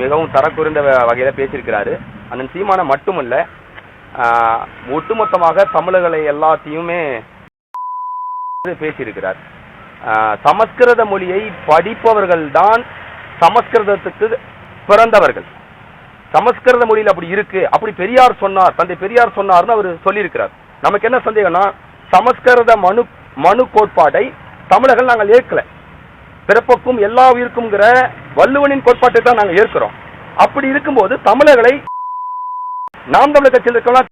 மிகவும் தரக்குறைந்த வகையில் வகையில பேசியிருக்கிறாரு. அண்ணன் சீமான மட்டுமல்ல ஆஹ், ஒட்டுமொத்தமாக தமிழர்களை எல்லாத்தையுமே பேசியிருக்கிறார். ஆஹ், சமஸ்கிருத மொழியை படிப்பவர்கள் தான் சமஸ்கிருதத்துக்கு பிறந்தவர்கள். சமஸ்கிருத மொழியில் அப்படி இருக்கு. அப்படி பெரியார் சொன்னார் தந்தை பெரியார் சொன்னார்னு அவர் சொல்லியிருக்கிறார். நமக்கு என்ன சந்தேகம்னா சமஸ்கிருத மனு மனு கோட்பாடை தமிழர்கள் நாங்கள் ஏற்கலை. பிறப்புக்கும் எல்லா உயிருக்கும்ங்கிற வள்ளுவனின் கோட்பாட்டை தான் நாங்கள் ஏற்கிறோம். அப்படி இருக்கும்போது தமிழர்களை நாம் தமிழர் கட்சியில் இருக்கலாம்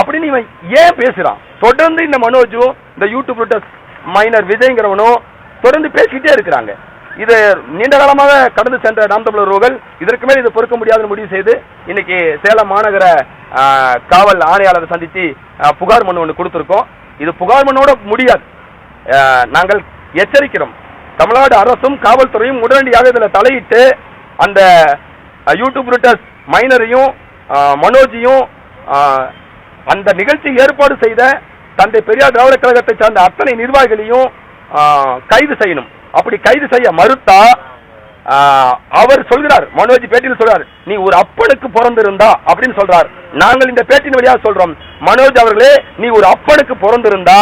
அப்படின்னு இவன் ஏன் பேசுறான்? தொடர்ந்து இந்த மனோஜும் இந்த யூடியூப் மைனர் விஜய்ங்கிறவனும் தொடர்ந்து பேசிக்கிட்டே இருக்கிறாங்க. இது நீண்ட காலமாக கடந்து சென்ற நாம் தமிழர்கள் இதற்கு மேல் இது பொறுக்க முடியாதுன்னு முடிவு செய்து இன்னைக்கு சேலம் மாநகர காவல் ஆணையாளரை சந்தித்து புகார் மனு ஒன்று கொடுத்துருக்கோம். இது புகார் மனோட முடியாது. நாங்கள் எச்சரிக்கிறோம். தமிழ்நாடு அரசும் காவல்துறையும் உடனடியாக இதில் தலையிட்டு அந்த யூடியூப் ரிட்டர்ஸ் மைனரையும் மனோஜையும் அந்த நிகழ்ச்சி ஏற்பாடு செய்த தந்தை பெரியார் திராவிட கழகத்தை சார்ந்த அத்தனை நிர்வாகிகளையும் கைது செய்யணும். அப்படி கைது செய்ய மறுத்தா அவர் சொல்கிறார் மனோஜ் பேட்டியில் சொல்றார் நீ ஒரு அப்பனுக்கு பிறந்திருந்தா அப்படின்னு சொல்றார். நாங்கள் இந்த பேட்டின் வழியாக சொல்றோம் மனோஜ் அவர்களே நீ ஒரு அப்பனுக்கு பிறந்திருந்தா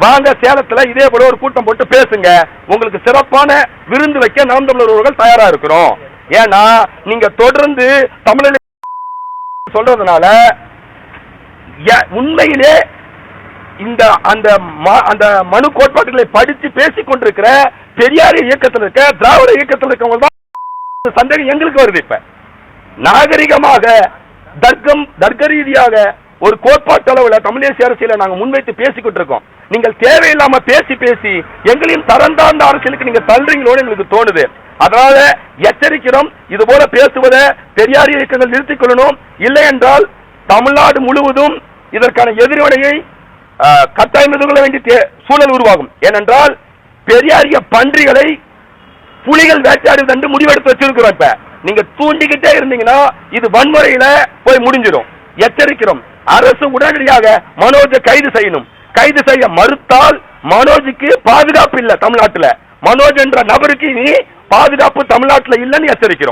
வாங்க சேலத்துல இதே போல ஒரு கூட்டம் போட்டு பேசுங்க. உங்களுக்கு சிறப்பான விருந்து வைக்க நாம் தமிழர்கள் தயாரா இருக்கிறோம். ஏன்னா நீங்க தொடர்ந்து தமிழில் சொல்றதுனால உண்மையிலே இந்த அந்த ம- அந்த மனு கோட்பாடுகளை படித்து பேசிக் கொண்டிருக்கிற பெரியார் இயக்கத்தில் இருக்க திராவிட இயக்கத்தில் இருக்கவங்க தான் சந்தேகம் எங்களுக்கு வருது இப்ப. நாகரிகமாக தர்க்கம் தர்க்க ரீதியாக ஒரு கோட்பாட்டு அளவில் தமிழ் தேசிய அரசியலை நாங்கள் முன்வைத்து பேசிக்கிட்டு இருக்கோம் நீங்கள் தேவையில்லாம பேசி பேசி எங்களையும் தரம் தாழ்ந்த அரசியலுக்கு நீங்க தள்ளுறீங்களோன்னு எங்களுக்கு தோணுது. அதனால எச்சரிக்கிறோம். இது போல பேசுவதை பெரியார் இயக்கங்கள் நிறுத்திக் கொள்ளணும். இல்லை என்றால் தமிழ்நாடு முழுவதும் இதற்கான எதிர்வினையை ஆஹ், கட்டாயம் எதிர்கொள்ள வேண்டிய தே- சூழல் உருவாகும். ஏனென்றால் பெரியாரிய பன்றிகளை புலிகள் வேட்டையாடுவது என்று முடிவெடுத்து வச்சிருக்கிறோம் இப்ப. நீங்க தூண்டிக்கிட்டே இருந்தீங்கன்னா இது வன்முறையில போய் முடிஞ்சிடும். எச்சரிக்கிறோம். அரசு உடனடியாக மனோஜை கைது செய்யணும். கைது செய்ய மறுத்தால் மனோஜுக்கு பாதுகாப்பு இல்ல தமிழ்நாட்டுல. மனோஜ் என்ற நபருக்கு இனி பாதுகாப்பு தமிழ்நாட்டுல இல்லைன்னு எச்சரிக்கிறோம்.